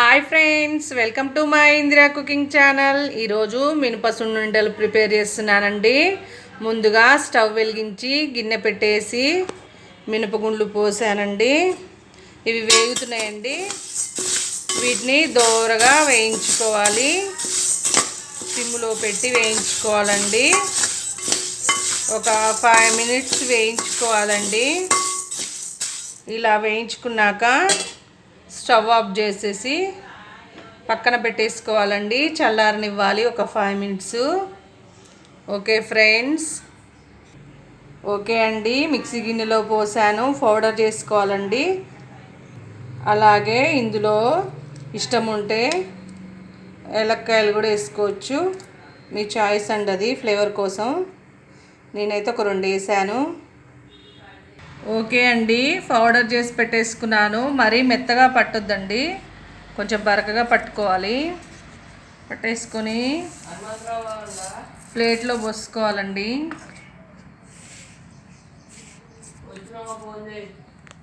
Hi friends welcome to my Indira cooking channel ఈరోజు మినప సున్నుండలు ప్రిపేర్ చేస్తున్నానండి. ముందుగా స్టవ్ వెలిగించి గిన్నె పెట్టేసి మినపగుండ్లు పోసానండి. ఇవి వేగుతున్నాయండి. వీటిని దోరగా వేయించుకోవాలి. సిమ్లో పెట్టి వేయించుకోవాలండి. ఒక ఫైవ్ మినిట్స్ వేయించుకోవాలండి. ఇలా వేయించుకున్నాక స్టవ్ ఆఫ్ చేసేసి పక్కన పెట్టేసుకోవాలండి. చల్లారనివ్వాలి ఒక five minutes okay friends. Okay అండి. మిక్సీ గిన్నెలో పోసాను. పౌడర్ చేసుకోవాలండి. అలాగే ఇందులో ఇష్టం ఉంటే ఏలక్కాయలు కూడా వేసుకోవచ్చు. మీ చాయిస్ అండి అది. ఫ్లేవర్ కోసం నేనైతే ఒక రెండు వేసాను. ఓకే అండి. పౌడర్ చేసి పెట్టేసుకున్నాను. మరీ మెత్తగా పట్టొద్దండి. కొంచెం బరకగా పట్టుకోవాలి. పట్టేసుకొని ప్లేట్లో పోసుకోవాలండి.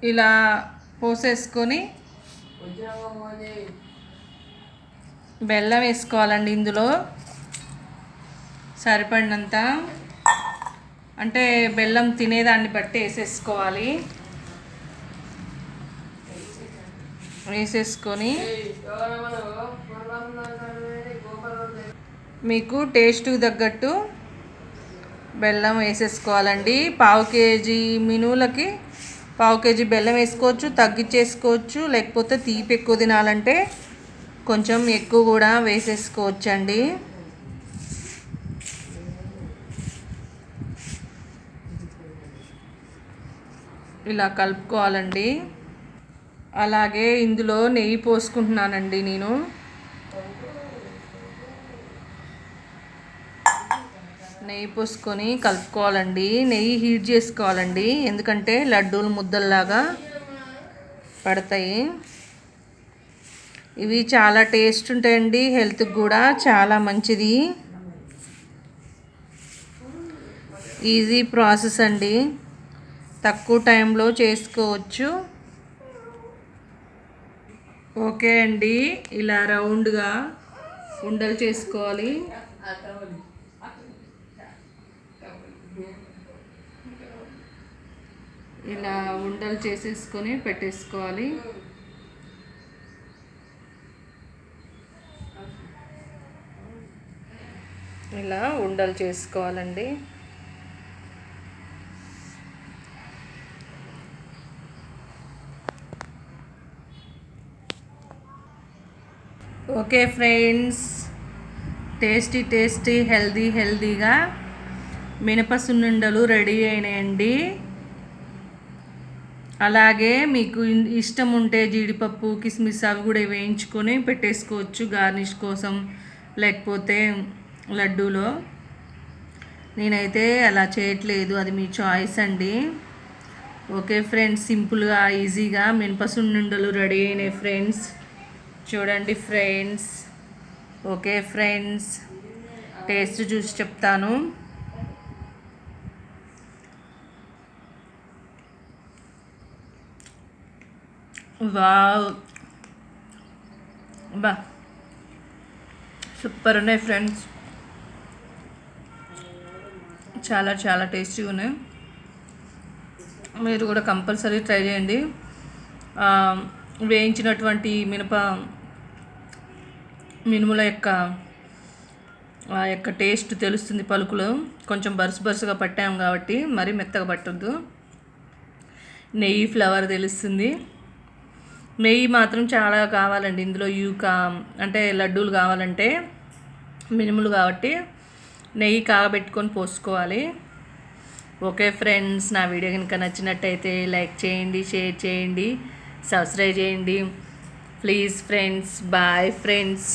ఇలా పోసేసుకొని బెల్లం వేసుకోవాలండి ఇందులో. సరిపడినంత. అంటే బెల్లం తినేదాన్ని బట్టి వేసేసుకోవాలి. వేసేసుకొని మీకు టేస్ట్ తగ్గట్టు బెల్లం వేసేసుకోవాలండి. పావు కేజీ మినువులకి పావు కేజీ బెల్లం వేసుకోవచ్చు తగ్గించేసుకోవచ్చు లేకపోతే తీపి ఎక్కువ తినాలంటే కొంచెం ఎక్కువ కూడా వేసేసుకోవచ్చండి. ఇలా కలుపుకోవాలండి. అలాగే ఇందులో నెయ్యి పోసుకుంటున్నానండి నేను. నెయ్యి పోసుకొని కలుపుకోవాలండి. నెయ్యి హీట్ చేసుకోవాలండి. ఎందుకంటే లడ్డూలు ముద్దల్లాగా పడతాయి. ఇవి చాలా టేస్ట్ ఉంటాయండి. హెల్త్కి కూడా చాలా మంచిది. ఈజీ ప్రాసెస్ అండి. తక్కువ టైంలో చేసుకోవచ్చు. ఓకే అండి. ఇలా రౌండ్గా ఉండలు చేసుకోవాలి. ఇలా ఉండలు చేసేసుకొని పెట్టేసుకోవాలి. ఇలా ఉండలు చేసుకోవాలండి. Okay friends. Tasty tasty healthy హెల్దీగా మినప సున్నుండలు రెడీ అయినాయండి. అలాగే మీకు ఇష్టం ఉంటే జీడిపప్పు కిస్మిస్ అవి కూడా వేయించుకొని పెట్టేసుకోవచ్చు గార్నిష్ కోసం లేకపోతే లడ్డూలో. నేనైతే అలా చేయట్లేదు అది మీ చాయిస్ అండి. ఓకే ఫ్రెండ్స్ సింపుల్గా ఈజీగా మినప సున్నుండలు రెడీ అయినాయి ఫ్రెండ్స్. చూడండి ఫ్రెండ్స్. Okay friends. టేస్ట్ చూసి చెప్తాను. వావ్. బా. సూపర్ ఉన్నాయి ఫ్రెండ్స్. చాలా చాలా టేస్టీగా ఉన్నాయి. మీరు కూడా కంపల్సరీ ట్రై చేయండి. వేయించినటువంటి మినప మినుముల యొక్క ఆ యొక్క టేస్ట్ తెలుస్తుంది పలుకులు. కొంచెం బరుసు బరుసుగా పట్టాము కాబట్టి మరీ మెత్తగా పట్టద్దు. నెయ్యి ఫ్లేవర్ తెలుస్తుంది. నెయ్యి మాత్రం చాలా కావాలండి. ఇందులో యూకా అంటే లడ్డూలు కావాలంటే మినుములు కాబట్టి నెయ్యి కాగబెట్టుకొని పోసుకోవాలి. ఓకే ఫ్రెండ్స్ నా వీడియో కనుక నచ్చినట్టయితే లైక్ చేయండి షేర్ చేయండి సబ్స్క్రైబ్ చేయండి. Please friends bye friends.